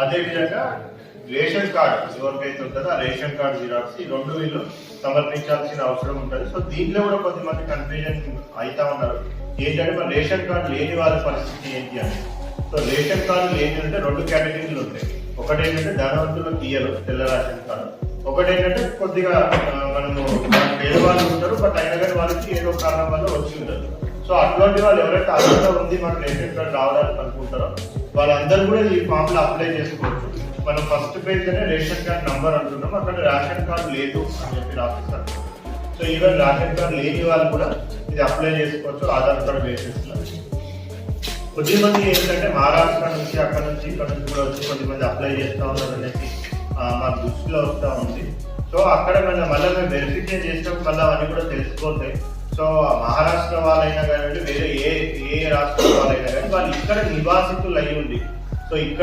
అదేవిధంగా ration card ఎవరికైతే ఉంటుందో ఆ రేషన్ కార్డు జిరాక్స్ ఈ రెండు వీళ్ళు సమర్పించాల్సిన అవసరం ఉంటుంది. సో దీంట్లో కూడా కొద్దిమంది కన్ఫ్యూజన్ అవుతా ఉన్నారు. ఏంటంటే మన రేషన్ కార్డు లేని వాళ్ళ పరిస్థితి ఏంటి అని. సో రేషన్ కార్డు లేని అంటే రెండు కేటగిరీలు ఉంటాయి. ఒకటి ఏంటంటే ధనవంతులు తీయరు తెల్ల రేషన్ కార్డు. ఒకటి ఏంటంటే కొద్దిగా మనము పేదవాళ్ళు ఉంటారు బట్ అయినా కానీ వాళ్ళకి ఏదో కారణం వల్ల వచ్చి ఉండదు. సో అట్లాంటి వాళ్ళు ఎవరైతే అర్హత ఉంది మాకు రేషన్ కార్డు రావడానికి అనుకుంటారో వాళ్ళందరూ కూడా ఈ ఫామ్లో అప్లై చేసుకోవచ్చు. మనం first page ration card number అంటున్నాం. అక్కడ రేషన్ కార్డు లేదు అని చెప్పి రాస్తారు సో ఈవెన్ రేషన్ కార్డు లేని వాళ్ళు కూడా ఇది అప్లై చేసుకోవచ్చు ఆధార్ కార్డ్ బేసిస్ కొద్దిమంది ఏంటంటే మహారాష్ట్ర నుంచి అక్కడ నుంచి ఇక్కడ నుంచి కూడా వచ్చి కొద్దిమంది అప్లై చేస్తా ఉన్నారు అనేసి మా దృష్టిలో వస్తూ ఉంది. సో అక్కడ మళ్ళీ మళ్ళీ మేము వెరిఫికే చేసినప్పుడు మళ్ళీ అవన్నీ కూడా తెలిసిపోతాయి సో మహారాష్ట్ర వాళ్ళైనా కానివ్వండి వేరే ఏ ఏ రాష్ట్రం వాళ్ళైనా కానీ వాళ్ళు ఇక్కడ నివాసితులు అయి ఉండి సో ఇక్కడ